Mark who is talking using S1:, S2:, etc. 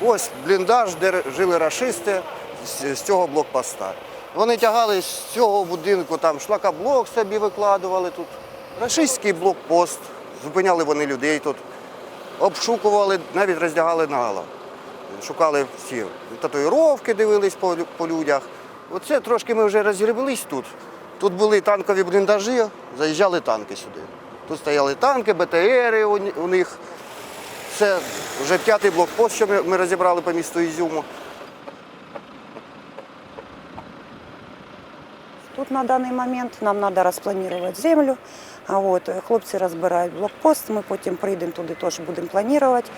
S1: Ось бліндаж, де жили рашисти з, цього блокпоста. Вони тягали з цього будинку, там шлакоблок собі викладували тут. Рашистський блокпост. Зупиняли вони людей тут, обшукували, навіть роздягали нагало. Шукали всі татуїровки, дивились по, по людях. Оце трошки ми вже розгребились тут. Тут були танкові бліндажі, заїжджали танки сюди. Тут стояли танки, БТРи у, них. Це вже п'ятий блокпост, що ми, ми розібрали по місту Ізюму.
S2: Тут на даний момент нам треба розпланувати землю. А от хлопці розбирають блокпост, ми потім прийдемо туди, теж будемо планувати.